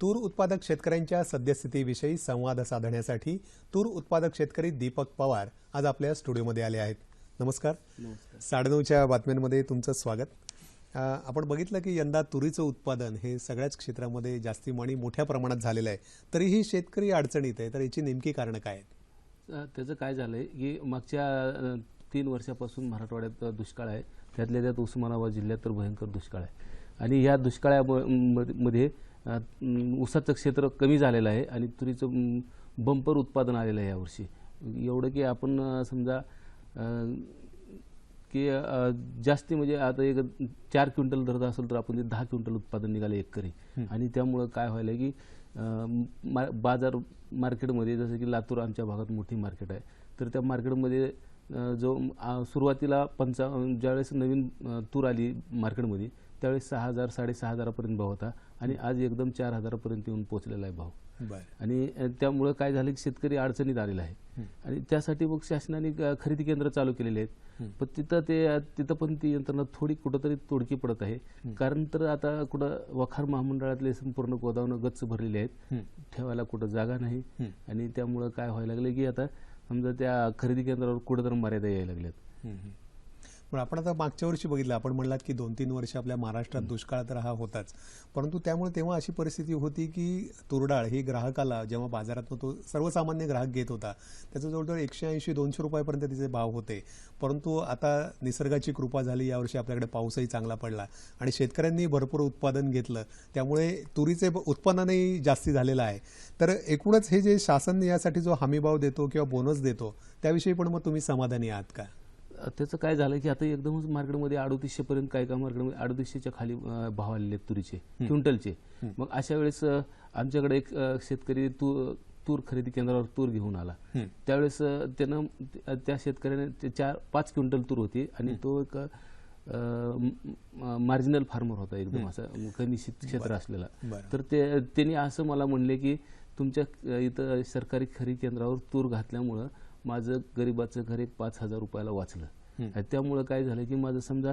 तूर उत्पादक शेतकऱ्यांच्या सद्यस्थितीविषयी संवाद साधण्यासाठी तूर उत्पादक शेतकरी दीपक पवार आज आपल्या स्टुडिओमध्ये आले आहेत. नमस्कार. साडेनऊच्या बातम्यांमध्ये तुमचं स्वागत. आपण बघितलं की यंदा तुरीचं उत्पादन हे सगळ्याच क्षेत्रामध्ये जास्ती आणि मोठ्या प्रमाणात झालेलं आहे. तरीही शेतकरी अडचणीत आहे तर याची नेमकी कारणं काय आहेत? त्याचं काय झालंय की मागच्या तीन वर्षापासून मराठवाड्यात दुष्काळ आहे. त्यातल्या त्यात उस्मानाबाद जिल्ह्यात तर भयंकर दुष्काळ आहे. आणि या दुष्काळामध्ये ऊसाचं क्षेत्र कमी झालेलं आहे आणि तुरीचं बंपर उत्पादन आलेलं आहे यावर्षी. एवढं की आपण समजा की जास्ती म्हणजे आता एक चार क्विंटल धरत असेल तर आपण ते दहा क्विंटल उत्पादन निघाले एकरी. आणि त्यामुळं काय व्हायला की मा- बाजार मार्केटमध्ये जसं की लातूर आमच्या भागात मोठी मार्केट आहे तर त्या मार्केटमध्ये जो सुरुवातीला पंचा ज्यावेळेस नवीन तूर आली मार्केटमध्ये त्यावेळेस सहा हजार साडेसहा हजारापर्यंत भाव होता आणि आज एकदम चार हजारापर्यंत येऊन पोहोचलेला आहे भाव. आणि त्यामुळं काय झालं की शेतकरी अडचणीत आलेला आहे. आणि त्यासाठी मग शासनाने खरेदी केंद्र चालू केलेले आहेत. पण तिथं ते तिथं पण ती यंत्रणा थोडी कुठंतरी तोडकी पडत आहे. कारण तर आता कुठं वखार महामंडळातले संपूर्ण गोदावनं गच्च भरलेले आहेत. ठेवायला कुठं जागा नाही. आणि त्यामुळं काय व्हायला लागलं की आता समजा त्या खरेदी केंद्रावर कुठं तर मर्यादा यायला लागल्यात. पण आपण आता मागच्या वर्षी बघितलं आपण म्हणलात की दोन तीन वर्ष आपल्या महाराष्ट्रात दुष्काळ तर हा होताच. परंतु त्यामुळे तेव्हा अशी परिस्थिती होती की तुरडाळ ही ग्राहकाला जेव्हा बाजारात तो सर्वसामान्य ग्राहक घेत होता त्याचं जवळजवळ एकशे ऐंशी दोनशे रुपयापर्यंत तिचे भाव होते. परंतु आता निसर्गाची कृपा झाली यावर्षी आपल्याकडे पाऊसही चांगला पडला आणि शेतकऱ्यांनी भरपूर उत्पादन घेतलं. त्यामुळे तुरीचे उत्पन्नही जास्ती झालेलं आहे. तर एकूणच हे जे शासन यासाठी जो हमीभाव देतो किंवा बोनस देतो त्याविषयी पण मग तुम्ही समाधानी आहात का? त्याचं काय झालं की आता एकदमच मार्केटमध्ये अडोतीसशे पर्यंत काय काय मार्केटमध्ये अडोतीसशेच्या खाली भाव आलेले आहेत तुरीचे क्विंटलचे. मग अशा वेळेस आमच्याकडे एक शेतकरी तूर तूर खरेदी केंद्रावर तूर घेऊन आला. त्यावेळेस त्यानं त्या- शेतकऱ्याने ते चार पाच क्विंटल तूर होती आणि तो एक मार्जिनल फार्मर होता एकदम असा कमी क्षेत्र असलेला. तर ते त्यांनी असं मला म्हणले की तुमच्या इथं सरकारी खरेदी केंद्रावर तूर घातल्यामुळं माझं गरिबाचं घर एक पाच हजार रुपयाला वाचलं. आणि त्यामुळं काय झालं की माझं समजा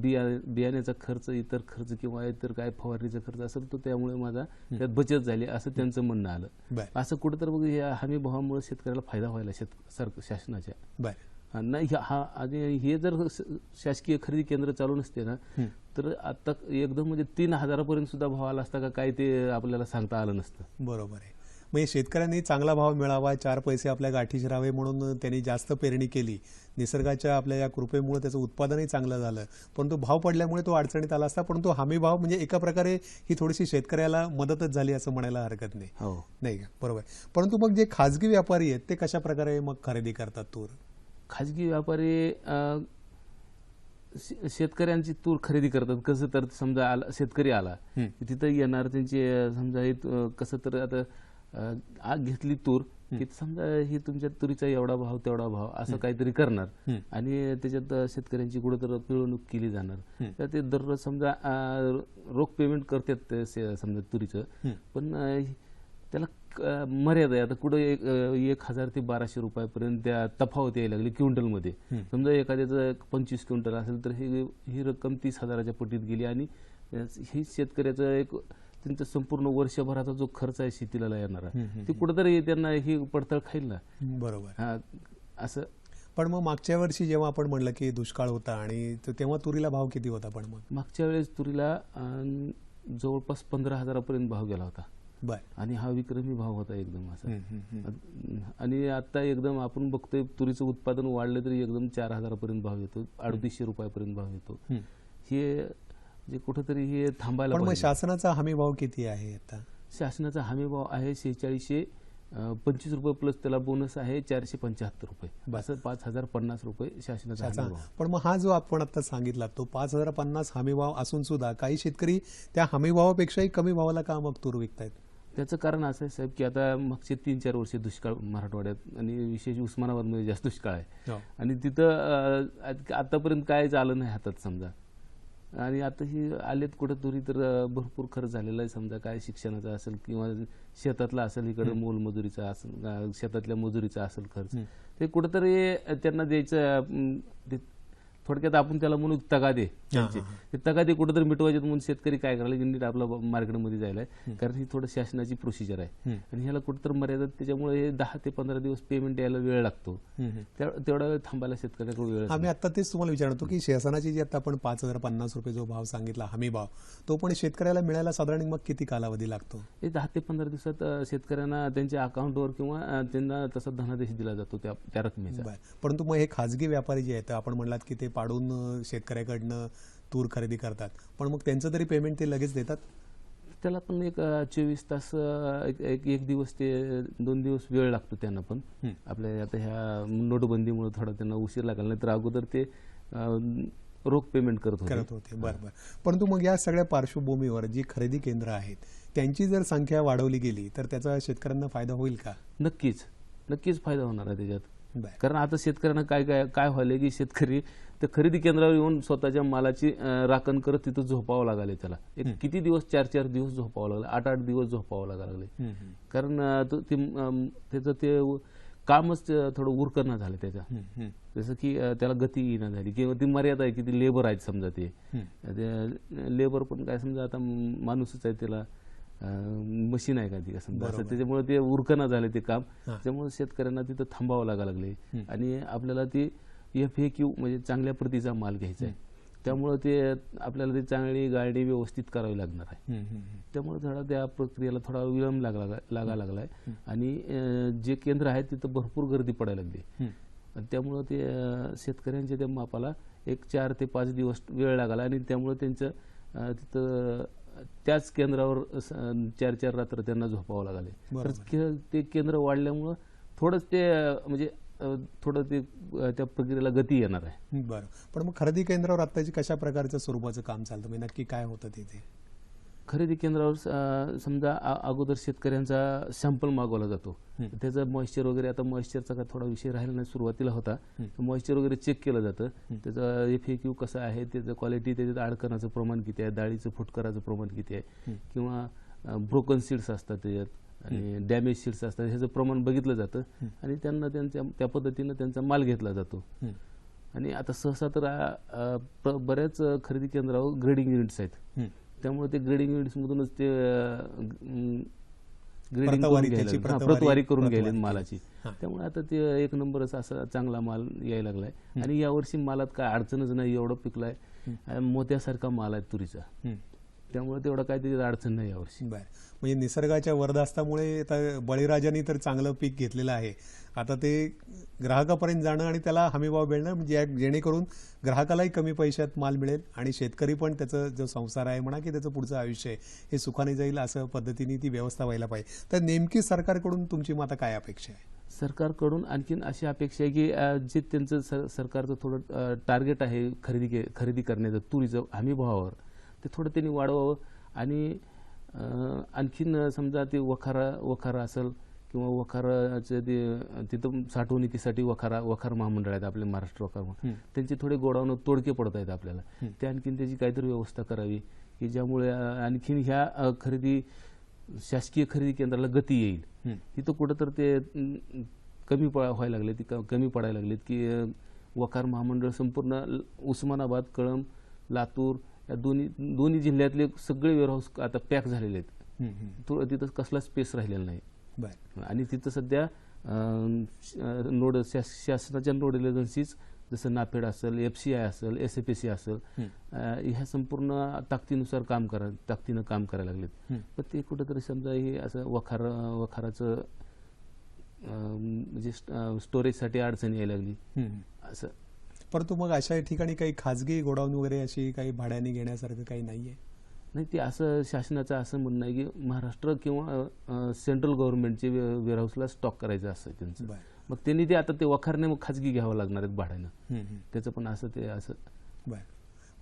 बिया बियाण्याचा खर्च इतर खर्च किंवा इतर काय फवारणीचा खर्च असेल तर त्यामुळे माझा त्यात बचत झाली असं त्यांचं म्हणणं आलं. असं कुठं तर मग या हमी भावामुळे शेतकऱ्याला फायदा व्हायला शेत सर शासनाच्या. नाही हा आणि हे जर शासकीय खरेदी केंद्र चालू नसते ना तर आता एकदम म्हणजे तीन हजारापर्यंत सुद्धा भाव आला असता का काय ते आपल्याला सांगता आलं नसतं. बरोबर आहे. म्हणजे शेतकऱ्यांनी चांगला भाव मिळावा चार पैसे आपल्या गाठी शिरावे म्हणून त्यांनी जास्त पेरणी केली. निसर्गाच्या आपल्या या कृपेमुळे त्याचं उत्पादनही चांगलं झालं. परंतु भाव पडल्यामुळे तो अडचणीत आला असता परंतु हमी भाव म्हणजे एका प्रकारे ही थोडीशी शेतकऱ्याला मदतच झाली असं म्हणायला हरकत नाही. हो. नाही का? बरोबर परंतु मग जे खाजगी व्यापारी आहेत ते कशा प्रकारे मग खरेदी करतात तूर? खाजगी व्यापारी शेतकऱ्यांची तूर खरेदी करतात. कसं तर समजा आला शेतकरी आला की तिथं येणार त्यांचे समजा हे कसं तर आता आग घेतली तूर की समजा ही तुमच्या तुरीचा एवढा भाव तेवढा भाव असं काहीतरी करणार. आणि त्याच्यात शेतकऱ्यांची कुठं पिळवणूक केली जाणार. तर ते दररोज समजा रोख पेमेंट करतात समजा तुरीचं. पण त्याला मर्यादा आहे. आता कुठं एक हजार ते बाराशे रुपयापर्यंत त्या तफावत यायला लागली क्विंटलमध्ये. समजा एखाद्याचं पंचवीस क्विंटल असेल तर ही ही रक्कम तीस हजाराच्या पटीत गेली आणि ही शेतकऱ्याचं एक त्यांचा संपूर्ण वर्षभराचा जो खर्च आहे शेतीला येणारा ते कुठंतरी त्यांना ही पडताळ खाईल ना. बरोबर. हा, असं. पण मग मागच्या वर्षी जेव्हा आपण म्हणलं की दुष्काळ होता आणि तेव्हा तुरीला भाव किती होता पण मग? मागच्या वेळेस तुरीला जवळपास पंधरा हजारापर्यंत भाव गेला होता. आणि हा विक्रमी भाव होता एकदम असा. आणि आता एकदम आपण बघतोय तुरीचं उत्पादन वाढलं तरी एकदम चार हजारापर्यंत भाव येतो अडतीसशे रुपयापर्यंत भाव येतो. हे जे कुठंतरी हे थांबायला पण मग. शासनाचा हमी भाव किती आहे आता? शासनाचा हमी भाव आहे शेहेचाळीसशे पंचवीस रुपये प्लस त्याला बोनस आहे चारशे पंच्याहत्तर रुपये. असं पाच हजार पन्नास रुपये शासनाचा पण मग हा जो आपण आता सांगितला तो पाच हजार पन्नास हमी भाव असून सुद्धा काही शेतकरी त्या हमी भावापेक्षाही कमी भावाला का मग तूर विकतायत? त्याचं कारण असं आहे साहेब की आता मागचे तीन चार वर्षे दुष्काळ मराठवाड्यात आणि विशेष उस्मानाबादमध्ये जास्त दुष्काळ आहे. हो. आणि तिथं आतापर्यंत काय झालं नाही हातात समजा. आणि आता ही आलेत कुठं तरी भरपूर खर्च झालेला आहे. समजा काय शिक्षणाचा असेल किंवा शेतातला असेल इकडे मोलमजुरीचा असेल शेतातल्या मजुरीचा असेल खर्च. ते कुठंतरी त्यांना द्यायचं थोडक्यात आपण त्याला म्हणू तगादे. त्यांचे ते तगादे कुठेतरी मिटवायचे म्हणून शेतकरी काय करायला की नीट आपला मार्केटमध्ये जायला. कारण ही थोडं शासनाची प्रोसिजर आहे. आणि ह्याला कुठेतरी मर्यादा त्याच्यामुळे हे दहा ते पंधरा दिवस पेमेंट यायला वेळ लागतो. तेवढा वेळ थांबायला शेतकऱ्याकडे वेळ आम्ही आता तेच तुम्हाला विचारतो की शासनाची जी आता आपण पाच हजार पन्नास रुपये जो भाव सांगितला हमी भाव तो पण शेतकऱ्याला मिळायला साधारण मग किती कालावधी लागतो? हे दहा ते पंधरा दिवसात शेतकऱ्यांना त्यांच्या अकाउंटवर किंवा त्यांना तसा धनादेश दिला जातो त्या रकमेचा. परंतु मग हे खाजगी व्यापारी जे आहेत आपण म्हणलात की ते पाडून शेतकऱ्याकडनं तूर खरेदी करतात. पण मग त्यांचं तरी पेमेंट ते लगेच देतात? त्याला पण एक चोवीस तास एक- एक एक दिवस ते दोन दिवस वेळ लागतो त्यांना पण. आपल्या आता ह्या नोटबंदीमुळे थोडा त्यांना उशीर लागला नाही तर अगोदर ते रोख पेमेंट करत होते. करत होते. बरं बरं. परंतु मग या सगळ्या पार्श्वभूमीवर जी खरेदी केंद्र आहेत त्यांची जर संख्या वाढवली गेली तर त्याचा शेतकऱ्यांना फायदा होईल का? नक्कीच. नक्कीच फायदा होणार आहे त्याच्यात. कारण आता शेतकऱ्यांना काय काय काय व्हायलंय की शेतकरी त्या खरेदी केंद्रावर येऊन स्वतःच्या मालाची राखण करत तिथं झोपावं लागाले त्याला. एक किती दिवस चार चार दिवस झोपावं लागलं? आठ आठ दिवस झोपावं लागायला लागले. कारण त्याचं ते कामच थोडं उरकणं झालं त्याच्या. जसं की त्याला गती येणं झाली. किंवा ती मर्यादा आहे की ती लेबर आहेत समजा ते. लेबर पण काय समजा आता माणूसच आहे त्याला मशीन आहे का ती समजा. असं त्याच्यामुळे ते उरकणं झाले ते काम. त्यामुळे शेतकऱ्यांना तिथं थांबावं लागा लागले. आणि आपल्याला ती एफ ए क्यू म्हणजे चांगल्या प्रतीचा माल घ्यायचा आहे. त्यामुळं ते आपल्याला ती चांगली गाडी व्यवस्थित करावी लागणार आहे. त्यामुळे थोडा त्या प्रक्रियेला थोडा विलंब लागला लागा लागलाय आणि जे केंद्र आहे तिथं भरपूर गर्दी पडायला लागली आणि त्यामुळं ते शेतकऱ्यांच्या त्या मापाला एक चार ते पाच दिवस वेळ लागला आणि त्यामुळे त्यांचं तिथं त्याच केंद्रावर चार चार रात्र त्यांना झोपावं लागले तर ते केंद्र वाढल्यामुळं थोडंच ते म्हणजे थोडं ते त्या प्रक्रियेला गती येणार आहे. बरं. पण मग खरेदी केंद्रावर आत्ताची कशा प्रकारचं स्वरूपाचं काम चालतं? म्हणजे नक्की काय होतं तिथे? खरेदी केंद्रावर समजा अगोदर शेतकऱ्यांचा सॅम्पल मागवला जातो. त्याचं मॉइश्चर वगैरे आता मॉइश्चरचा काय थोडा विषय राहिला नाही सुरुवातीला होता. मॉइश्चर वगैरे चेक केलं जातं. त्याचं एफ क्यू कसं आहे त्याचं क्वालिटी त्याच्यात अडकणाचं प्रमाण किती आहे डाळीचं फुटकराचं प्रमाण किती आहे किंवा ब्रोकन सीड्स असतात त्याच्यात. आणि डॅमेज सीड्स असतात ह्याचं प्रमाण बघितलं जातं आणि त्यांना त्यांच्या त्या पद्धतीनं त्यांचा माल घेतला जातो. आणि आता सहसा तर बऱ्याच खरेदी केंद्रावर ग्रेडिंग युनिट्स आहेत. त्यामुळे ते ग्रेडिंग युनिट्स मधूनच ते ग्रेडिंग करून प्रतवारी करून घ्यायला. मालाची. त्यामुळे आता ते एक नंबरच असा चांगला माल यायला लागलाय. आणि यावर्षी मालात काय अडचणच नाही एवढं पिकलाय. मोत्यासारखा माल आहे तुरीचा. त्यामुळे तेवढं काय त्याच्यात अडचण नाही यावर्षी. बर. म्हणजे निसर्गाच्या वरदास्तामुळे आता बळीराजांनी तर चांगलं पीक घेतलेलं आहे. आता ते ग्राहकापर्यंत जाणं आणि त्याला हमीभाव मिळणं म्हणजे जेणेकरून ग्राहकालाही कमी पैशात माल मिळेल आणि शेतकरी पण त्याचं जो संसार आहे म्हणा की त्याचं पुढचं आयुष्य आहे हे सुखाने जाईल असं पद्धतीने ती व्यवस्था व्हायला पाहिजे. तर नेमकी सरकारकडून तुमची मग आता काय अपेक्षा आहे? सरकारकडून आणखीन अशी अपेक्षा आहे की जे त्यांचं सर सरकारचं थोडं टार्गेट आहे खरेदी खरेदी करण्याचं तुरीचं हमी भावावर ते थोडं त्यांनी वाढवावं. आणि आणखीन समजा ते वखारा वखारा असेल किंवा वखाराचं ते तिथं साठवणुकीसाठी वखारा वखार महामंडळ आहेत आपले महाराष्ट्र वखार. त्यांचे थोडे गोडाऊन तोडके पडत आहेत आपल्याला. ते आणखीन त्याची काहीतरी व्यवस्था करावी की ज्यामुळे आणखीन ह्या खरेदी शासकीय खरेदी केंद्राला गती येईल. तिथं कुठं तर ते कमी व्हायला लागले ती क- कमी पडायला लागलेत की अं, वकार महामंडळ संपूर्ण उस्मानाबाद कळंब लातूर या दोन्ही दोन्ही जिल्ह्यातले सगळे वेअरहाऊस आता पॅक झालेले आहेत. तो तिथं कसला स्पेस राहिलेला नाही. आणि तिथं सध्या नोड शास- शासनाच्या नोडल एजन्सीज जसं नाफेड असेल एफ सी आय असेल एस एफ सी असेल ह्या संपूर्ण ताकदीनुसार काम करा ताकदीनं काम करायला लागलेत. पण ते कुठंतरी समजा हे असं वखार वखाराचं म्हणजे स्ट- स्टोरेजसाठी अडचण यायला लागली. असं. परंतु मग अशा ठिकाणी काही खाजगी गोडाऊन वगैरे अशी काही भाड्याने घेण्यासारखं काही नाहीये? नाही ते असं शासनाचं असं म्हणणं आहे की महाराष्ट्र किंवा सेंट्रल गव्हर्नमेंटचे वेअरहाऊसला स्टॉक करायचं असं आहे त्यांचं. मग त्यांनी ते आता ते वखारने मग खाजगी घ्यावं लागणार आहेत भाड्यानं. त्याचं पण असं ते असं. बर.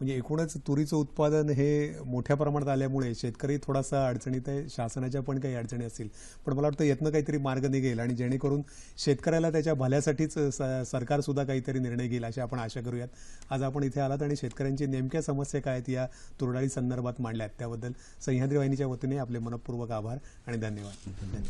म्हणजे एकूणच तुरीचं उत्पादन हे मोठ्या प्रमाणात आल्यामुळे शेतकरी थोडासा अडचणीत आहे. शासनाच्या पण काही अडचणी असतील. पण मला वाटतं यातनं काहीतरी मार्ग निघेल आणि जेणेकरून शेतकऱ्याला त्याच्या भल्यासाठीच स- सरकारसुद्धा काहीतरी निर्णय घेईल अशी आपण आशा करूयात. आज आपण इथे आलात आणि शेतकऱ्यांची नेमक्या समस्या काय आहेत या तुरडाळी संदर्भात मांडल्यात. त्याबद्दल सह्याद्री वाहिनीच्या वतीने आपले मनपूर्वक आभार आणि धन्यवाद. धन्यवाद.